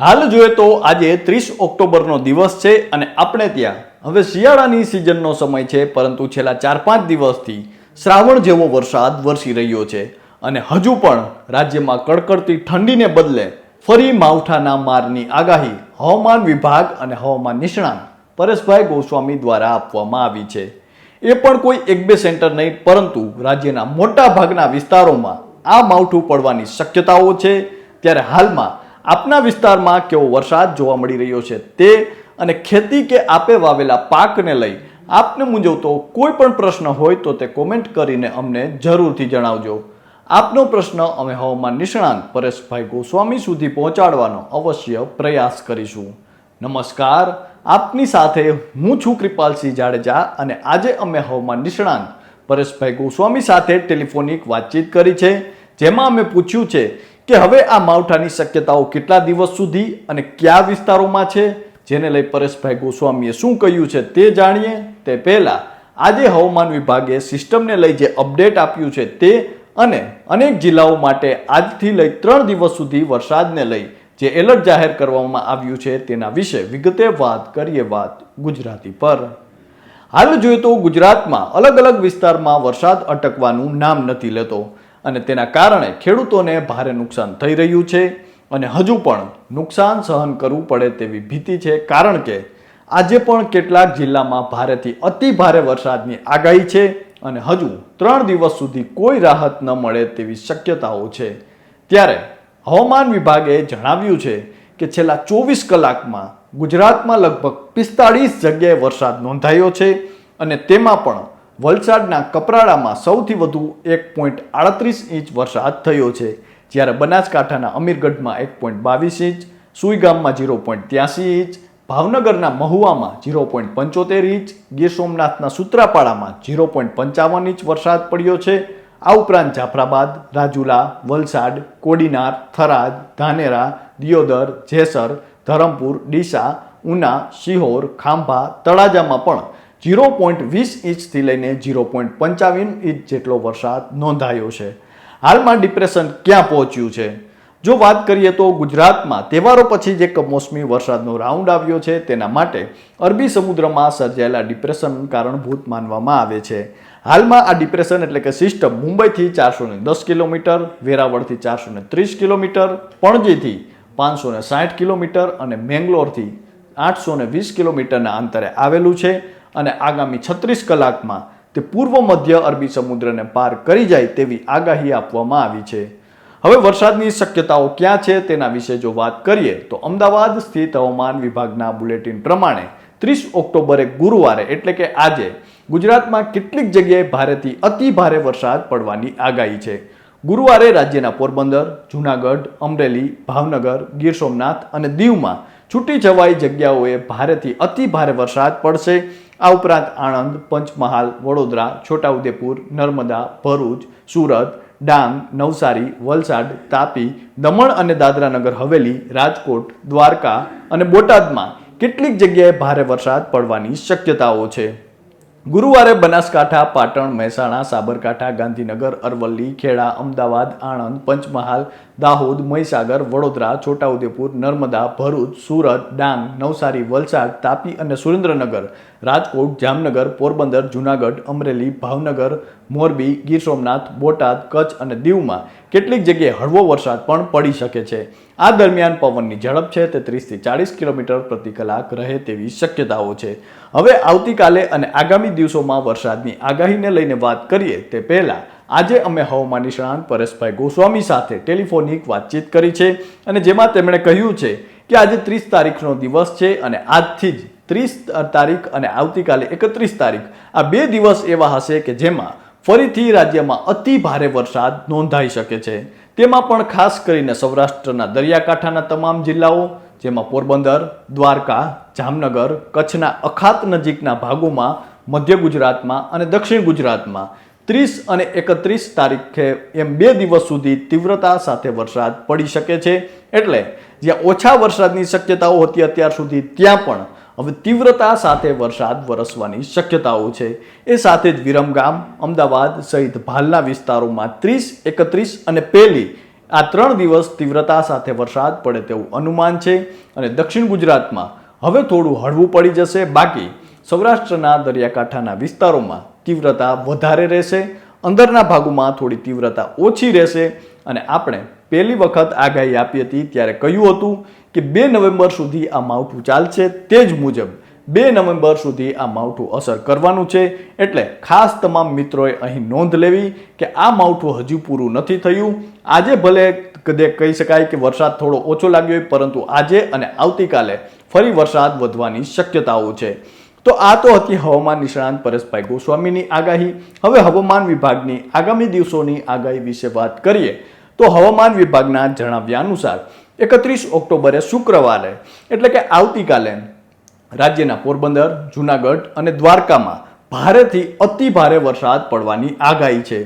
હાલ જોઈએ તો આજે ત્રીસ ઓક્ટોબરનો દિવસ છે અને આપણે ત્યાં હવે શિયાળાની સિઝનનો સમય છે, પરંતુ છેલ્લા ચાર પાંચ દિવસથી શ્રાવણ જેવો વરસાદ વરસી રહ્યો છે અને હજુ પણ રાજ્યમાં કડકડતી ઠંડીને બદલે ફરી માવઠાના મારની આગાહી હવામાન વિભાગ અને હવામાન નિષ્ણાંત પરેશભાઈ ગોસ્વામી દ્વારા આપવામાં આવી છે. એ પણ કોઈ એક બે સેન્ટર નહીં, પરંતુ રાજ્યના મોટા ભાગના વિસ્તારોમાં આ માવઠું પડવાની શક્યતાઓ છે. ત્યારે હાલમાં આપના વિસ્તારમાં કેવો વરસાદ જોવા મળી રહ્યો છે તે અને ખેતી કે આપે વાવેલા પાકને લઈ આપને મૂંઝવતો કોઈ પણ પ્રશ્ન હોય તો તે કોમેન્ટ કરીને અમને જરૂરથી જણાવજો. આપનો પ્રશ્ન અમે હવામાન નિષ્ણાંત પરેશભાઈ ગોસ્વામી સુધી પહોંચાડવાનો અવશ્ય પ્રયાસ કરીશું. નમસ્કાર, આપની સાથે હું છું કૃપાલસિંહ જાડેજા અને આજે અમે હવામાન નિષ્ણાંત પરેશભાઈ ગોસ્વામી સાથે ટેલિફોનિક વાતચીત કરી છે, જેમાં અમે પૂછ્યું છે કે હવે આ માવઠાની શક્યતાઓ કેટલા દિવસ સુધી અને કયા વિસ્તારોમાં છે, જેને લઈ પરેશભાઈ ગોસ્વામીએ શું કહ્યું છે તે જાણીએ. તે પહેલા આજે હવામાન વિભાગે સિસ્ટમને લઈ જે અપડેટ આપ્યું છે તે અને અનેક જિલ્લાઓ માટે આજથી લઈ ત્રણ દિવસ સુધી વરસાદને લઈ જે એલર્ટ જાહેર કરવામાં આવ્યું છે તેના વિશે વિગતે વાત કરીએ વાત ગુજરાતી પર. હાલ જોઈએ તો ગુજરાતમાં અલગ અલગ વિસ્તારમાં વરસાદ અટકવાનું નામ નથી લેતો. અને તેના કારણે ખેડૂતોને ભારે નુકસાન થઈ રહ્યું છે અને હજુ પણ નુકસાન સહન કરવું પડે તેવી ભીતિ છે. કારણ કે આજે પણ કેટલાક જિલ્લામાં ભારેથી અતિ ભારે વરસાદની આગાહી છે અને હજુ ત્રણ દિવસ સુધી કોઈ રાહત ન મળે તેવી શક્યતાઓ છે. ત્યારે હવામાન વિભાગે જણાવ્યું છે કે છેલ્લા ચોવીસ કલાકમાં ગુજરાતમાં લગભગ પિસ્તાળીસ જગ્યાએ વરસાદ નોંધાયો છે અને તેમાં પણ વલસાડના કપરાડામાં સૌથી વધુ એક પોઈન્ટ આડત્રીસ ઇંચ વરસાદ થયો છે. જ્યારે બનાસકાંઠાના અમીરગઢમાં એક પોઈન્ટ બાવીસ ઇંચ, સુઈગામમાં ઝીરો પોઈન્ટ ત્યાસી ઇંચ, ભાવનગરના મહુવામાં ઝીરો પોઈન્ટ પંચોતેર ઇંચ, ગીર સોમનાથના સૂત્રાપાડામાં ઝીરો પોઈન્ટ પંચાવન ઇંચ વરસાદ પડ્યો છે. આ ઉપરાંત જાફરાબાદ, રાજુલા, વલસાડ, કોડીનાર, થરાદ, ધાનેરા, દિયોદર, જેસર, ધરમપુર, ડીસા, ઉના, શિહોર, ખાંભા, તળાજામાં પણ ઝીરો પોઈન્ટ વીસ ઇંચથી લઈને ઝીરો પોઈન્ટ પંચાવન ઇંચ જેટલો વરસાદ નોંધાયો છે. હાલમાં ડિપ્રેશન ક્યાં પહોંચ્યું છે? જો વાત કરીએ તો ગુજરાતમાં તહેવારો પછી જે કમોસમી વરસાદનો રાઉન્ડ આવ્યો છે તેના માટે અરબી સમુદ્રમાં સર્જાયેલા ડિપ્રેશન કારણભૂત માનવામાં આવે છે. હાલમાં આ ડિપ્રેશન એટલે કે સિસ્ટમ મુંબઈથી ચારસો ને દસ કિલોમીટર, વેરાવળથી ચારસો ને ત્રીસ કિલોમીટર, પણજીથી પાંચસો ને સાઠ કિલોમીટર અને મેંગ્લોરથી આઠસો ને વીસ કિલોમીટરના અંતરે આવેલું છે. અને આગામી છત્રીસ કલાકમાં તે પૂર્વ મધ્ય અરબી સમુદ્રને પાર કરી જાય તેવી આગાહી આપવામાં આવી છે. હવે વરસાદની શક્યતાઓ ક્યાં છે તેના વિશે જો વાત કરીએ, તો અમદાવાદ સ્થિત હવામાન વિભાગના બુલેટિન પ્રમાણે ત્રીસ ઓક્ટોબરે ગુરુવારે, એટલે કે આજે, ગુજરાતમાં કેટલીક જગ્યાએ ભારેથી અતિ ભારે વરસાદ પડવાની આગાહી છે. ગુરુવારે રાજ્યના પોરબંદર, જૂનાગઢ, અમરેલી, ભાવનગર, ગીર સોમનાથ અને દીવમાં છૂટી છવાઈ જગ્યાઓએ ભારેથી અતિ ભારે વરસાદ પડશે. આ ઉપરાંત આણંદ, પંચમહાલ, વડોદરા, છોટાઉદેપુર, નર્મદા, ભરૂચ, સુરત, ડાંગ, નવસારી, વલસાડ, તાપી, દમણ અને દાદરાનગર, હવેલી, રાજકોટ, દ્વારકા અને બોટાદમાં કેટલીક જગ્યાએ ભારે વરસાદ પડવાની શક્યતાઓ છે. ગુરુવારે બનાસકાંઠા, પાટણ, મહેસાણા, સાબરકાંઠા, ગાંધીનગર, અરવલ્લી, ખેડા, અમદાવાદ, આણંદ, પંચમહાલ દાહોદ, મહીસાગર, વડોદરા, છોટાઉદેપુર, નર્મદા, ભરૂચ, સુરત, ડાંગ, નવસારી, વલસાડ, તાપી અને સુરેન્દ્રનગર, રાજકોટ, જામનગર, પોરબંદર, જૂનાગઢ, અમરેલી, ભાવનગર, મોરબી, ગીર સોમનાથ, બોટાદ, કચ્છ અને દીવમાં કેટલીક જગ્યાએ હળવો વરસાદ પણ પડી શકે છે. આ દરમિયાન પવનની ઝડપ છે તે ત્રીસથી ચાળીસ કિલોમીટર પ્રતિ કલાક રહે તેવી શક્યતાઓ છે. હવે આવતીકાલે અને આગામી દિવસોમાં વરસાદની આગાહીને લઈને વાત કરીએ તે પહેલા આજે અમે હવામાન નિષ્ણાંત પરેશભાઈ ગોસ્વામી સાથે ટેલિફોનિક વાતચીત કરી છે અને જેમાં તેમણે કહ્યું છે કે આજે ત્રીસ તારીખનો દિવસ છે અને આજથી જ ત્રીસ તારીખ અને આવતીકાલે એકત્રીસ તારીખ આ બે દિવસ એવા હશે કે જેમાં ફરીથી રાજ્યમાં અતિ ભારે વરસાદ નોંધાઈ શકે છે. તેમાં પણ ખાસ કરીને સૌરાષ્ટ્રના દરિયાકાંઠાના તમામ જિલ્લાઓ, જેમાં પોરબંદર, દ્વારકા, જામનગર, કચ્છના અખાત નજીકના ભાગોમાં મધ્ય ગુજરાતમાં અને દક્ષિણ ગુજરાતમાં ત્રીસ અને એકત્રીસ તારીખે એમ બે દિવસ સુધી તીવ્રતા સાથે વરસાદ પડી શકે છે. એટલે જ્યાં ઓછા વરસાદની શક્યતાઓ હતી અત્યાર સુધી, ત્યાં પણ હવે તીવ્રતા સાથે વરસાદ વરસવાની શક્યતાઓ છે. એ સાથે જ વિરમગામ, અમદાવાદ સહિત ભાલના વિસ્તારોમાં ત્રીસ, એકત્રીસ અને પહેલી આ ત્રણ દિવસ તીવ્રતા સાથે વરસાદ પડે તેવું અનુમાન છે. અને દક્ષિણ ગુજરાતમાં હવે થોડું હળવું પડી જશે. બાકી સૌરાષ્ટ્રના દરિયાકાંઠાના વિસ્તારોમાં તીવ્રતા વધારે રહેશે, અંદરના ભાગોમાં થોડી તીવ્રતા ઓછી રહેશે અને આપણે પહેલી વખત આગાહી આપી હતી ત્યારે કહ્યું હતું કે બે નવેમ્બર સુધી આ માવઠું ચાલશે તે જ મુજબ બે નવેમ્બર સુધી આ માવઠું અસર કરવાનું છે એટલે ખાસ તમામ મિત્રોએ અહીં નોંધ લેવી કે આ માવઠું હજુ પૂરું નથી થયું. આજે ભલે કદે કહી શકાય કે વરસાદ થોડો ઓછો લાગ્યો હોય, પરંતુ આજે અને આવતીકાલે ફરી વરસાદ વધવાની શક્યતાઓ છે. તો આ તો હતી હવામાન નિષ્ણાંત પરેશભાઈ ગોસ્વામીની આગાહી. હવે હવામાન વિભાગની આગામી દિવસોની આગાહી વિશે વાત કરીએ તો હવામાન વિભાગના જણાવ્યા અનુસાર એકત્રીસ ઓક્ટોબરે શુક્રવારે, એટલે કે આવતીકાલે, રાજ્યના પોરબંદર, જુનાગઢ અને દ્વારકામાં ભારેથી અતિ ભારે વરસાદ પડવાની આગાહી છે.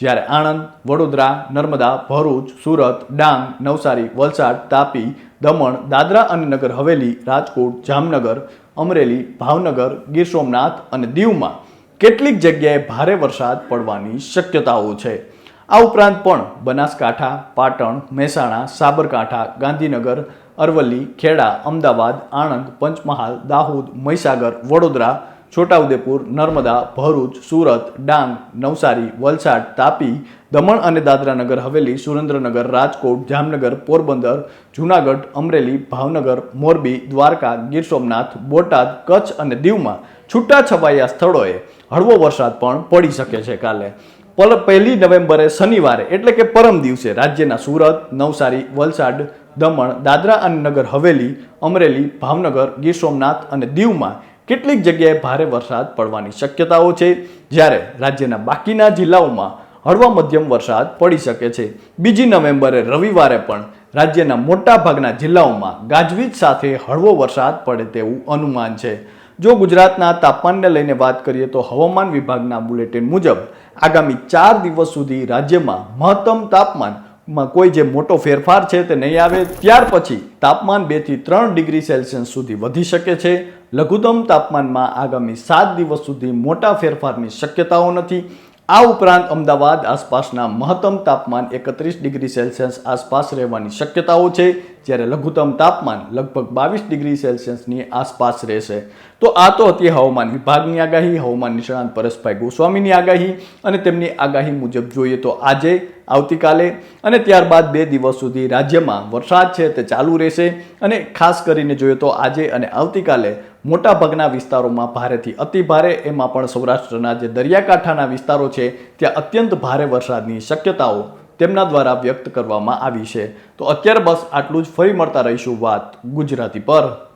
જ્યારે આણંદ, વડોદરા, નર્મદા, ભરૂચ, સુરત, ડાંગ, નવસારી, વલસાડ, તાપી, દમણ, દાદરા અને નગર હવેલી, રાજકોટ, જામનગર, અમરેલી, ભાવનગર, ગીર સોમનાથ અને દીવમાં કેટલીક જગ્યાએ ભારે વરસાદ પડવાની શક્યતાઓ છે. આ ઉપરાંત પણ બનાસકાંઠા, પાટણ, મહેસાણા, સાબરકાંઠા, ગાંધીનગર, અરવલ્લી, ખેડા, અમદાવાદ, આણંદ, પંચમહાલ, દાહોદ, મહીસાગર, વડોદરા છોટાઉદેપુર, નર્મદા, ભરૂચ, સુરત, ડાંગ, નવસારી, વલસાડ, તાપી, દમણ અને દાદરાનગર, હવેલી, સુરેન્દ્રનગર, રાજકોટ, જામનગર, પોરબંદર, જૂનાગઢ, અમરેલી, ભાવનગર, મોરબી, દ્વારકા, ગીર સોમનાથ, બોટાદ, કચ્છ અને દીવમાં છૂટા છવાયા સ્થળોએ હળવો વરસાદ પણ પડી શકે છે કાલે. પલ, પહેલી નવેમ્બરે શનિવારે, એટલે કે પરમ દિવસે, રાજ્યના સુરત, નવસારી, વલસાડ, દમણ, દાદરા અને નગર, હવેલી, અમરેલી, ભાવનગર, ગીર સોમનાથ અને દીવમાં કેટલીક જગ્યાએ ભારે વરસાદ પડવાની શક્યતાઓ છે. જ્યારે રાજ્યના બાકીના જિલ્લાઓમાં હળવા મધ્યમ વરસાદ પડી શકે છે. બીજી નવેમ્બરે રવિવારે પણ રાજ્યના મોટાભાગના જિલ્લાઓમાં ગાજવીજ સાથે હળવો વરસાદ પડે તેવું અનુમાન છે. જો ગુજરાતના તાપમાનને લઈને વાત કરીએ તો હવામાન વિભાગના બુલેટિન મુજબ આગામી ચાર દિવસ સુધી રાજ્યમાં મહત્તમ તાપમાનમાં કોઈ જે મોટો ફેરફાર છે તે નહીં આવે, ત્યાર પછી તાપમાન બેથી ત્રણ ડિગ્રી સેલ્સિયસ સુધી વધી શકે છે. લઘુત્તમ તાપમાનમાં આગામી સાત દિવસ સુધી મોટા ફેરફારની શક્યતાઓ નથી. આ ઉપરાંત અમદાવાદ આસપાસના મહત્તમ તાપમાન એકત્રીસ ડિગ્રી સેલ્સિયસ આસપાસ રહેવાની શક્યતાઓ છે, જ્યારે લઘુત્તમ તાપમાન લગભગ બાવીસ ડિગ્રી સેલ્સિયસની આસપાસ રહેશે. તો આ તો હતી હવામાન વિભાગની આગાહી, હવામાન નિષ્ણાંત પરેશભાઈ ગોસ્વામીની આગાહી અને તેમની આગાહી મુજબ જોઈએ તો આજે, આવતીકાલે અને ત્યારબાદ બે દિવસ સુધી રાજ્યમાં વરસાદ છે તે ચાલુ રહેશે અને ખાસ કરીને જોઈએ તો આજે અને આવતીકાલે મોટાભાગના વિસ્તારોમાં ભારેથી અતિ ભારે, એમાં પણ સૌરાષ્ટ્રના જે દરિયાકાંઠાના વિસ્તારો છે, ત્યાં અત્યંત ભારે વરસાદની શક્યતાઓ તેમના દ્વારા વ્યક્ત કરવામાં આવી છે. તો અત્યારે બસ આટલું જ. ફરી મળતા રહીશું વાત ગુજરાતી પર.